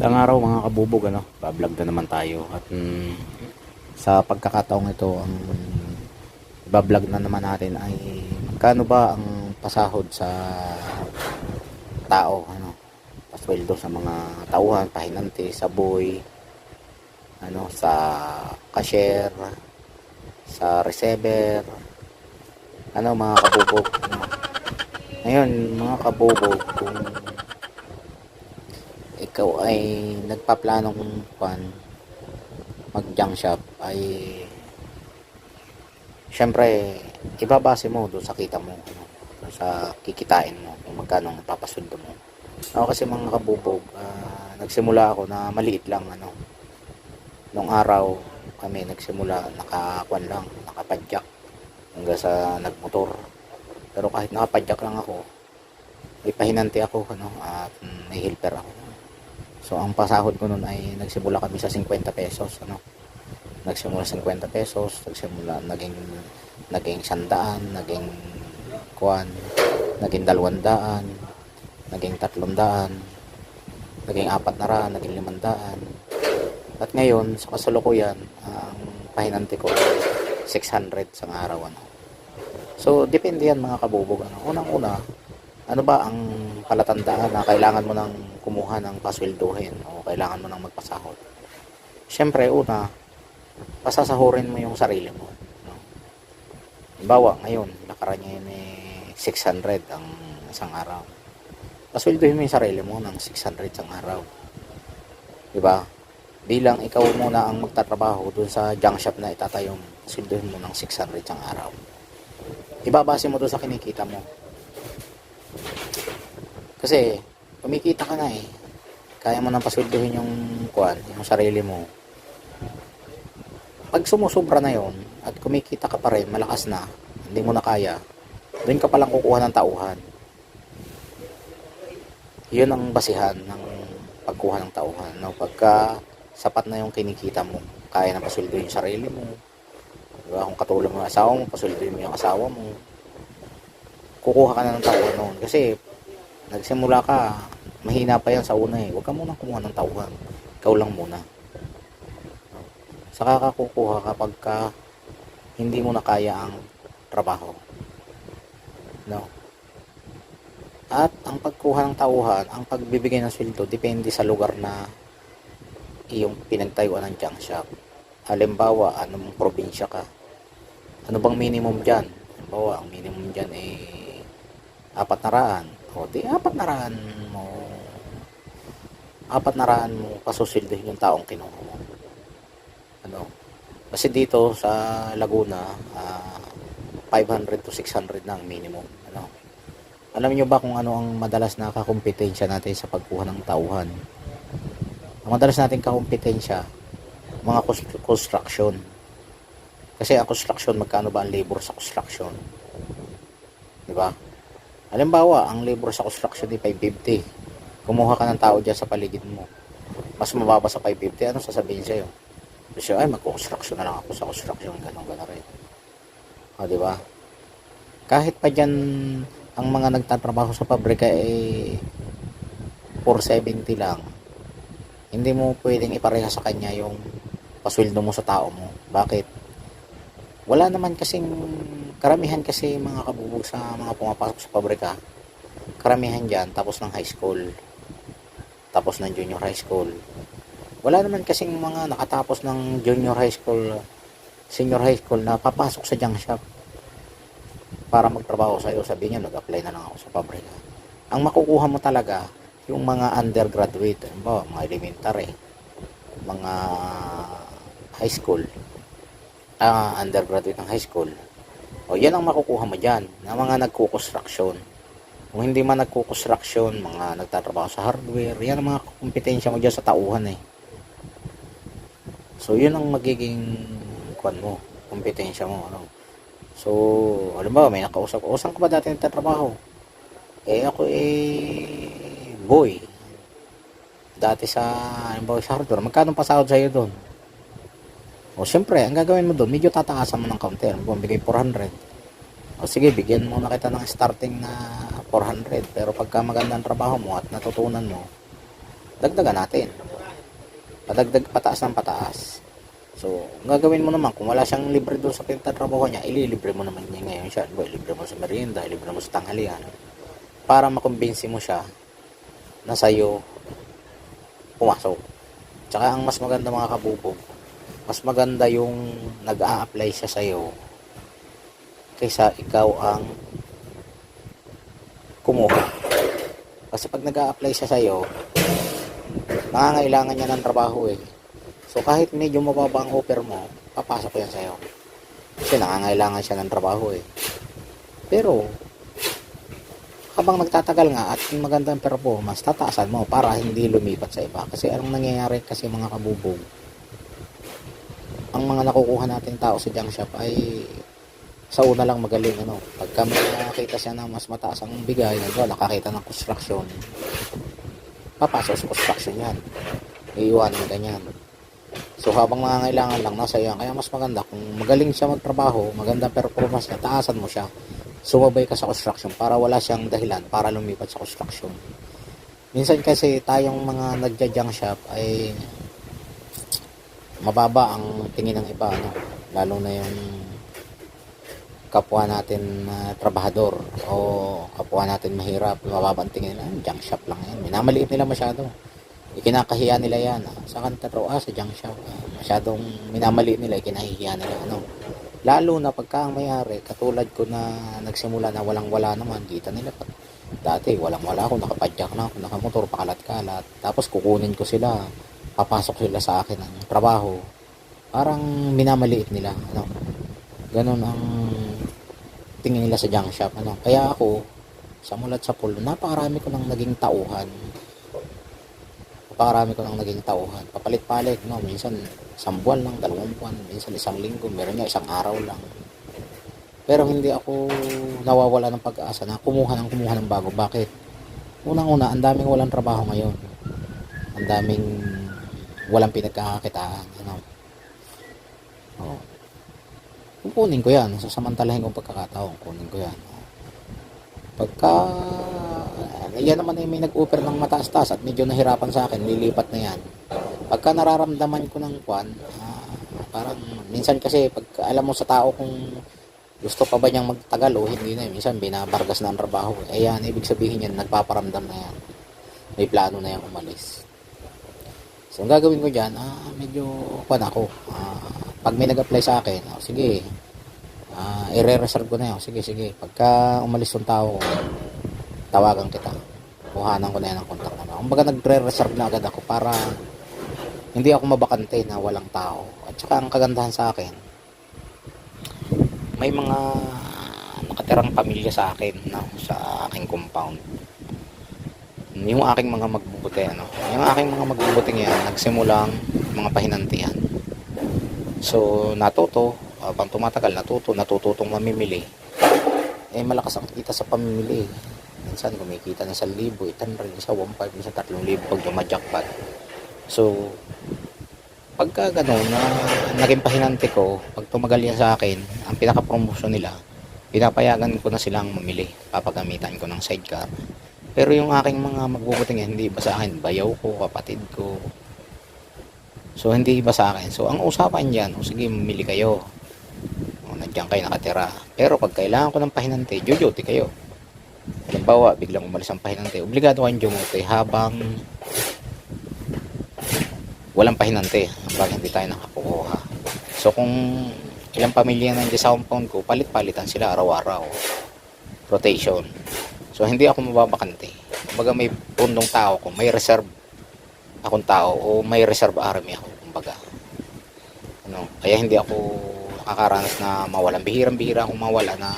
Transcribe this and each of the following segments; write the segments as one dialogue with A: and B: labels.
A: Ang araw mga kabubog ano, bablog na naman tayo. At mm, sa pagkakataong ito ang bablog na naman natin ay magkano ba ang pasahod sa tao ano, pasweldo sa mga tauhan, pahinante, saboy, ano, sa cashier, sa receiver, ano mga kabubog, ano. Ngayon, mga kabubog, kung ikaw ay nagpaplano kung pan mag junk shop ay syempre ibabase mo doon sa kita mo ano, sa kikitain mo kung magkano papasundo mo. Ako kasi mga kabubog ah, nagsimula ako na maliit lang ano. Nung araw kami nagsimula nakakuan lang nakapadyak hanggang sa nagmotor. Pero kahit nakapadyak lang ako may pahinante ako ano at may helper ako So ang pasahod ko noon ay nagsimula kami sa 50 pesos ano. Nagsimula 50 pesos, nagsimula naging naging sandaan, naging kuan, naging dalawandaan, naging tatlondaan, naging apat na raan, naging limandaan. At ngayon, sa kasalukuyan, ang pahinante ko ay 600 sa araw ano. So depende yan mga kabubog ano. Unang-una, ano ba ang palatandaan na kailangan mo nang kumuha ng pasweldohin o kailangan mo nang magpasahod? Siyempre, una, pasasahurin mo yung sarili mo. No? Halimbawa, ngayon, lakaran niya yun eh, 600 ang isang araw. Pasweldohin mo yung sarili mo ng 600 isang araw. Diba? Bilang ikaw muna ang magtatrabaho dun sa junk shop na itatayo mo, mo ng 600 isang araw. Ibabase mo dun sa kinikita mo. Kasi, kumikita ka na eh. Kaya mo nang pasweldohin yung kuan, yung sarili mo. Pag sumusubra na yon at kumikita ka pa rin, malakas na, hindi mo na kaya, doon ka palang kukuha ng tauhan. Yun ang basihan ng pagkuha ng tauhan. No? Pagka sapat na yung kinikita mo, kaya na pasweldohin yung sarili mo. Diba? Kung katulad mo yung asawa mo, pasweldohin mo yung asawa mo. Kukuha ka na ng tauhan noon. Kasi nagsimula ka, mahina pa yan sa una eh. Huwag ka muna kumuha ng tauhan. Ikaw lang muna. Saka ka kukuha kapag ka hindi mo na kaya ang trabaho. No? At ang pagkuha ng tauhan, ang pagbibigay ng sweldo, depende sa lugar na iyong pinagtayuan ng junk shop. Halimbawa, anong probinsya ka? Ano bang minimum dyan? Halimbawa, ang minimum dyan ay apat na raan. O di apat na raan mo apat na raan mo pasusildihin yung taong kinuha mo. Ano? Kasi dito sa Laguna, ah, 500 to 600 na ang minimum. Ano? Alam niyo ba kung ano ang madalas na kakumpetensya natin sa pagkuha ng tauhan? Ang madalas nating kakumpetensya, mga cons- construction. Kasi ang construction, magkano ba ang labor sa construction? Di ba? Halimbawa, ang labor sa construction ay 550. Kumuha ka ng tao dyan sa paligid mo. Mas mababa sa 550, ano sasabihin sa'yo? Kasi ay, mag-construction na lang ako sa construction, ganun gano'n rin. O, di ba? Kahit pa dyan, ang mga nagtatrabaho sa pabrika ay 470 lang. Hindi mo pwedeng ipareha sa kanya yung pasweldo mo sa tao mo. Bakit? Wala naman kasing karamihan kasi mga kabubog sa mga pumapasok sa pabrika. Karamihan dyan tapos ng high school. Tapos ng junior high school. Wala naman kasing mga nakatapos ng junior high school, senior high school na papasok sa junk shop para magtrabaho sa iyo. Sabi niya, nag-apply na lang ako sa pabrika. Ang makukuha mo talaga, yung mga undergraduate, ba, mga elementary, mga high school, ah, undergraduate ng high school, o yan ang makukuha mo dyan, na mga nagko-construction. Kung hindi man nagko-construction, mga nagtatrabaho sa hardware, yan ang mga kompetensya mo dyan sa tauhan eh. So, yun ang magiging kwan mo, kompetensya mo. Ano. So, alam ba, may nakausap ko, "O, saan ka ba dati nagtatrabaho? Eh, ako eh, boy. Dati sa, halimbawa sa hardware, magkano pasahod sa'yo doon? O, siyempre, ang gagawin mo doon, medyo tataasan mo ng counter. Bumigay 400. O, sige, bigyan mo na kita ng starting na 400. Pero pagka maganda ang trabaho mo at natutunan mo, dagdagan natin. Padagdag pataas ng pataas. So, ang gagawin mo naman, kung wala siyang libre doon sa pinagtatrabaho niya, ililibre mo naman niya ngayon siya. Boy, libre mo sa merienda, libre mo sa tanghalian. Para makumbinsi mo siya na sa'yo pumasok. Tsaka ang mas maganda mga kabubog, mas maganda yung nag-a-apply siya sa'yo kaysa ikaw ang kumuha. Kasi pag nag-a-apply siya sa'yo, nangangailangan niya ng trabaho eh. So kahit medyo mababa ang offer mo, papasok yan sa'yo. Kasi nangangailangan siya ng trabaho eh. Pero, habang nagtatagal nga at maganda ang performance, tataasan mo para hindi lumipat sa iba. Kasi anong nangyayari kasi mga kabubog, ang mga nakukuha nating tao sa junk shop ay sa una lang magaling ano. Pagka may nakakita siya na mas mataas ang bigay nagwa nakakita ng construction papasok sa construction yan. Iiwanan ganyan. So habang nangangailangan lang nasa yan. Kaya mas maganda kung magaling siya magtrabaho maganda performance niya taasan mo siya. Sumabay ka sa construction para wala siyang dahilan para lumipat sa construction. Minsan kasi tayong mga nagja-junk shop ay mababa ang tingin ng iba ano? Lalo na yung kapwa natin na trabahador o kapwa natin mahirap mababa ang tingin ah, junk shop lang yan. Minamaliit nila masyado. Ikinakahiya nila yan. Ah, sa kantaro ah sa junk shop. Ah, masyadong minamaliit nila ikinahihiya nila ano? Lalo na pagka ang mayari katulad ko na nagsimula na walang wala naman kita nila dati walang wala ako nakapadyak na ako nakamotor pakalat-kalat. Tapos kukunin ko sila papasok sila sa akin ng trabaho. Parang minamaliit nila ano. Ganun ang tingin nila sa junk shop ano. Kaya ako sa mulat sa pool napakarami ko nang naging tauhan. Napakarami ko nang naging tauhan. Papalit-palit no minsan isang buwan lang dalawang buwan minsan isang linggo meron nga isang araw lang pero hindi ako nawawala ng pag-asa na kumuha ng kumuha ng bago. Bakit? Unang-una ang daming walang trabaho ngayon. Ang daming walang pinagkakakitaan ano. Oh. kukunin ko yan. Sasamantalahin kong pagkakataon. Kunin ko yan. Pagka yan naman ay may nag-offer ng mataas-taas at medyo nahirapan sa akin. Lilipat na yan. Pagka nararamdaman ko ng kwan ah, parang minsan kasi pag alam mo sa tao kung gusto pa ba niyang magtagal o hindi na minsan binabargas na ang trabaho eh yan ibig sabihin yan nagpaparamdam na yan may plano na yan umalis So, ang gagawin ko dyan, ah, medyo, kwan ako. Ah, pag may nag-apply sa akin, ah, sige, ah, i-reserve ko na yun. Sige, sige. Pagka umalis yung tao, tawagan kita. Kuhanan ko na yan ang contact na. Kumbaga nagre-reserve na agad ako para hindi ako mabakante na walang tao. At saka ang kagandahan sa akin, may mga nakatirang pamilya sa akin no, sa aking compound. Yung aking mga magbubuti ano yung aking mga magbubuti yan nagsimulang mga pahinantihan so natuto habang tumatagal natuto natututong mamimili. Eh malakas ang kita sa pamimili. Minsan kumikita na sa libo itan rin sa 1.5 minsan 3,000 pag jumajakpat so pagka gano'n na naging pahinante ko pag tumagal yan sa akin ang pinaka promotion nila pinapayagan ko na silang mamili papagamitan ko ng sidecar pero yung aking mga magbubuting hindi iba sa akin. Bayaw ko, kapatid ko. So, hindi iba sa akin. So, ang usapan dyan, o sige, mamili kayo. O, nandiyan kayo nakatira. Pero pag kailangan ko ng pahinante, jojote kayo. Halimbawa, biglang umalis ang pahinante. Obligado kayong jumuti habang walang pahinante. Habang hindi tayo nakakukuha. So, kung ilang pamilya nandiyan sa compound ko, palit-palitan sila araw-araw. Rotation. So, hindi ako mababakante. Kumbaga, may pundong tao ko, may reserve akong tao o may reserve army ako, kumbaga. Ano, kaya hindi ako nakakaranas na mawalan. Bihirang-bihira akong mawala na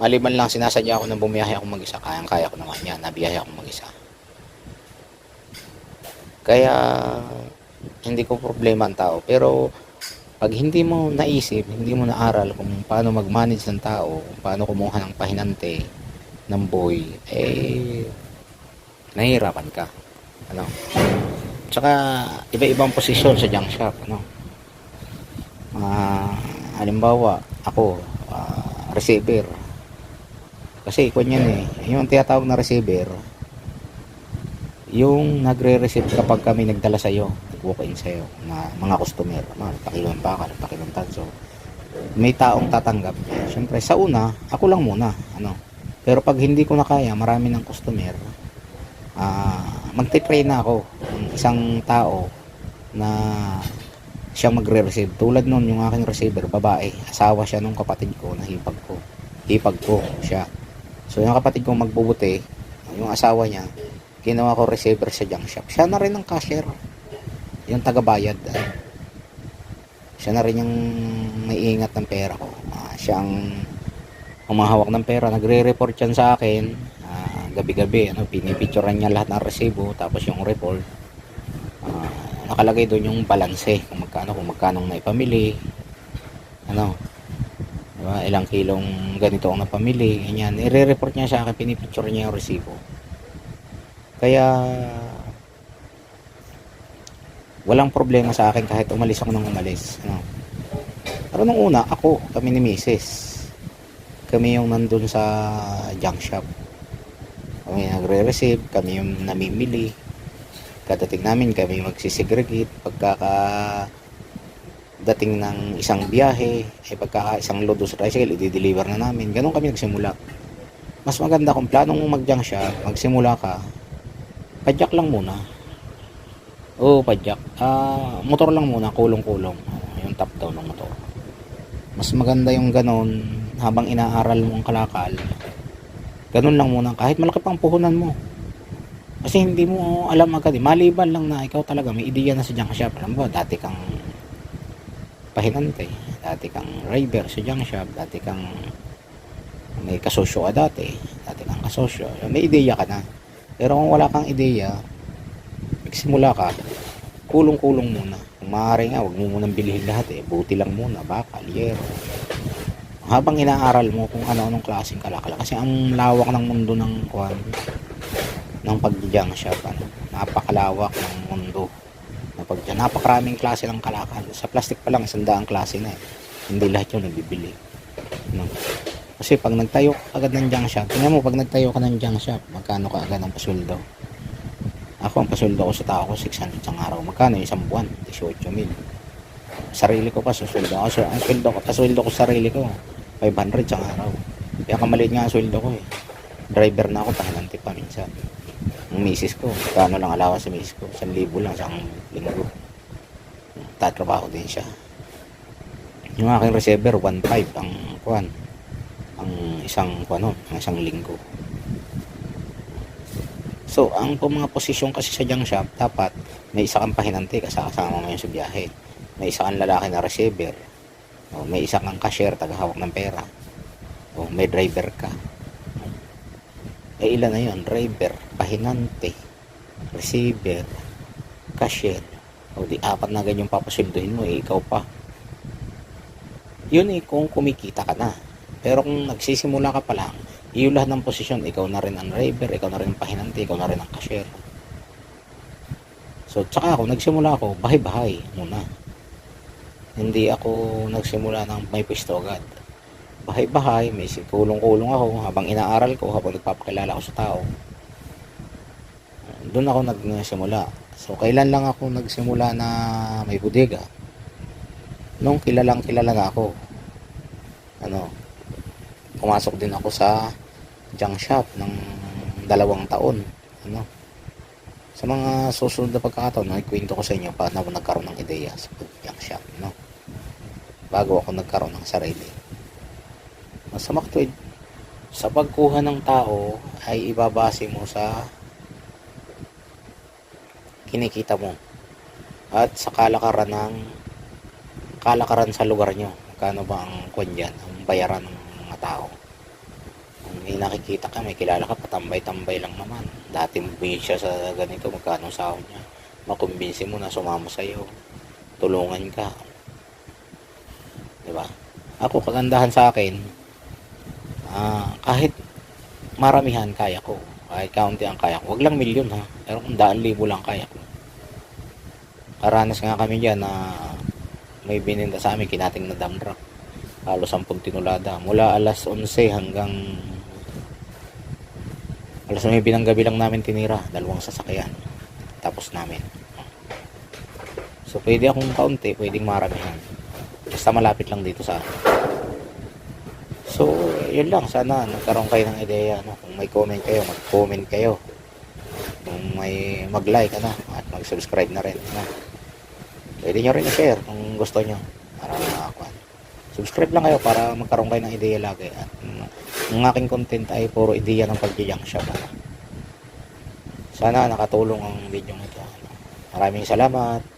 A: maliban lang sinasadya ako na bumiyahe ako mag-isa. Kayang-kaya ko naman yan, nabiyahe ako mag-isa. Kaya, hindi ko problema ang tao. Pero, pag hindi mo naisip, hindi mo naaral kung paano mag-manage ng tao, paano kumuha ng pahinante, ng boy, eh, nahihirapan ka. Ano? Tsaka, iba-ibang posisyon sa junk shop. Ano? Ah, halimbawa, ako, ah, receiver. Kasi, kung yan eh, yung tinatawag na receiver, yung nagre-receive kapag kami nagdala sa'yo. Mag-walk-in sa'yo na mga customer, mga nagpakilang baka, nagpakilang tanso. May taong tatanggap. Siyempre, sa una, ako lang muna. Ano? Pero pag hindi ko na kaya, marami ng customer, ah magte-train na ako ng isang tao na siya magre-receive. Tulad nun, yung aking receiver, babae. Asawa siya nung kapatid ko na hipag ko. Hipag ko siya. So, yung kapatid ko magbubuti, yung asawa niya, ginawa ko receiver sa junk shop. Siya na rin ang cashier. Yung tagabayad. ah. siya na rin yung may ng pera ko. Ah, siya ang humahawak ng pera. Nagre-report yan sa akin. Ah, gabi-gabi, ano, pinipicturean niya lahat ng resibo, tapos yung report. Ah, nakalagay doon yung balanse, kung magkano, kung magkano na ipamili. Ano, diba, ilang kilong ganito ang napamili, ganyan. Ire-report niya sa akin, pinipicture niya yung resibo. Kaya, walang problema sa akin kahit umalis ako nang umalis. Ano. Pero nung una, ako, kami ni Mrs. Kami yung nandun sa junk shop. Kami nagre-receive, kami yung namimili. Kadating namin, kami magsisegregate. Pagkaka dating ng isang biyahe, ay pagkaka isang load sa tricycle, i-deliver na namin. Ganon kami nagsimula. Mas maganda kung planong mag-junk shop, magsimula ka, padyak lang muna. Oo, padyak. Ah, motor lang muna, kulong-kulong. Yung top down ng motor. Mas maganda yung ganon habang inaaral mo ang kalakal. Ganon lang muna. Kahit malaki pang puhunan mo. Kasi hindi mo alam agad. eh. Maliban lang na ikaw talaga may ideya na sa junk shop. Alam mo, dati kang pahinante. Dati kang rider sa junk shop. Dati kang may kasosyo ka dati. Dati kang kasosyo. May ideya ka na. Pero kung wala kang ideya, magsimula ka, kulong-kulong muna. Kung maaari nga, huwag mo munang bilhin lahat eh. Buti lang muna, baka, liyero. Habang inaaral mo kung ano-anong klaseng kalakala. Kasi ang lawak ng mundo ng kwan, ng pagjang shop, ano, napakalawak ng mundo. Na pagdyan, napakaraming klase ng kalakal. Sa plastic pa lang, isang daang klase na eh. Hindi lahat yun nabibili. No? Kasi pag nagtayo agad ng junk shop, tingnan mo, pag nagtayo ka ng junk shop, magkano ka agad ang pasweldo? Ako, ang pasweldo ko sa tao ko, 600 isang araw. Magkano isang buwan? 18 mil. Sarili ko pa, susweldo ko. So, ang sweldo ko, pasweldo ko sa sarili ko, 500 isang araw. Kaya kamaliit nga ang sweldo ko eh. Driver na ako, pahinanti pa minsan. Ang misis ko, kano lang alawa sa misis ko, 1,000 lang sa linggo. Tatrabaho din siya. Yung aking receiver, 1.5 ang kuan ang isang ano, ang isang linggo. So, ang po mga posisyon kasi sa junk shop, dapat may isa kang pahinante kasama mo yun sa biyahe. May isa kang lalaki na receiver. O, may isa kang cashier, tagahawak ng pera. O, may driver ka. Eh, ilan na yun? Driver, pahinante, receiver, cashier. O, di apat na ganyan papasilduhin mo, eh, ikaw pa. Yun eh, kung kumikita ka na. Pero kung nagsisimula ka pa lang, iyo lahat ng posisyon, ikaw na rin ang driver, ikaw na rin ang pahinante, ikaw na rin ang cashier. So, tsaka ako, nagsimula ako, bahay-bahay muna. Hindi ako nagsimula ng may pwesto agad. Bahay-bahay, may kulong-kulong ako habang inaaral ko, habang nagpapakilala ako sa tao. Doon ako nagsimula. So, kailan lang ako nagsimula na may bodega? Nung kilalang kilala na ako. Ano, pumasok din ako sa junk shop ng dalawang taon. Ano? Sa mga susunod na pagkakataon, nakikwento ko sa inyo paano ako nagkaroon ng ideya sa junk shop. No? Bago ako nagkaroon ng sarili. Sa maktwid, sa pagkuha ng tao ay ibabase mo sa kinikita mo at sa kalakaran ng kalakaran sa lugar nyo. Magkano ba ang kwan dyan, ang bayaran ng mga tao. Nakikita ka, may kilala ka, patambay-tambay lang naman. Dati mo siya sa ganito, magkano sahod niya. Makumbinsi mo na sumama sa'yo. Tulungan ka. Di ba? Ako, kagandahan sa akin, ah, kahit maramihan kaya ko. Kahit kaunti ang kaya ko. Huwag lang milyon ha. Pero kung daan libo lang kaya ko. Karanas nga kami dyan na may bininda sa amin, kinating na dump truck halos 10 tinulada mula alas 11 hanggang alas 9 ng gabi lang namin tinira dalawang sasakyan tapos namin So, pwede akong kaunti, pwedeng maramihan. Basta malapit lang dito sa akin. So, yun lang. Sana nagkaroon kayo ng ideya. No? Kung may comment kayo, mag-comment kayo. Kung may mag-like ano, at mag-subscribe na rin. Ano? Pwede nyo rin i-share kung gusto nyo. Para makakuha. Subscribe lang kayo para magkaroon kayo ng ideya lagi. At ang aking content ay puro ideya ng shop. Ano? Sana nakatulong ang video. Ano? Maraming salamat.